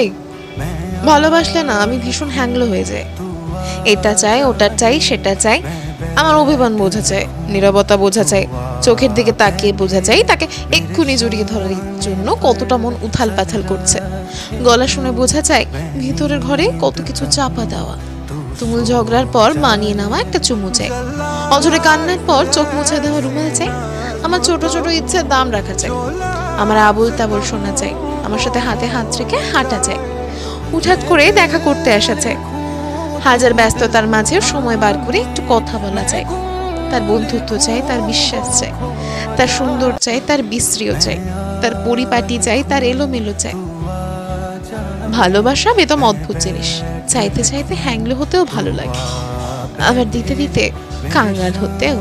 এই, ভালোবাসলে না আমি ভীষণ হ্যাংলো হয়ে যাই। এটা চাই, ওটা চাই, সেটা চাই। আমার অভিমান বোঝা চাই, নীরবতা বোঝা চাই, চোখের দিকে তাকিয়ে বোঝা চাই। তাকে এক্ষুনি জড়িয়ে ধরার জন্য কতটা মন উথাল পাথাল করছে। গলা শুনে বোঝা চাই, ভিতরের ঘরে কত কিছু চাপা দেওয়া। তুমুল ঝগড়ার পর মানিয়ে নেওয়া একটা চুমু চাই। অঝরে কান্নার পর চোখ মুছে দেওয়া রুমাল চাই। আমার ছোট ছোট ইচ্ছের দাম রাখা চাই। আমার আবুল তাবল শোনা চাই। আমার সাথে হাতে হাত রেখে হাঁটা চাই হুঠাৎ করে দেখা করতে আসা হাজার ব্যস্ততার মাঝে সময় বার করে একটু কথা বলা চাই তার বন্ধুত্ব চাই, তার বিশ্বাস চাই, তার সুন্দর চাই, তার বিশ্রীও চাই, তার পরিপাটি চাই, তার এলোমেলো চাই। ভালোবাসা বেদম অদ্ভুত জিনিস। চাইতে চাইতে হ্যাংলো হতেও ভালো লাগে। আবার দিতে দিতে কাঙ্গাল হতেও।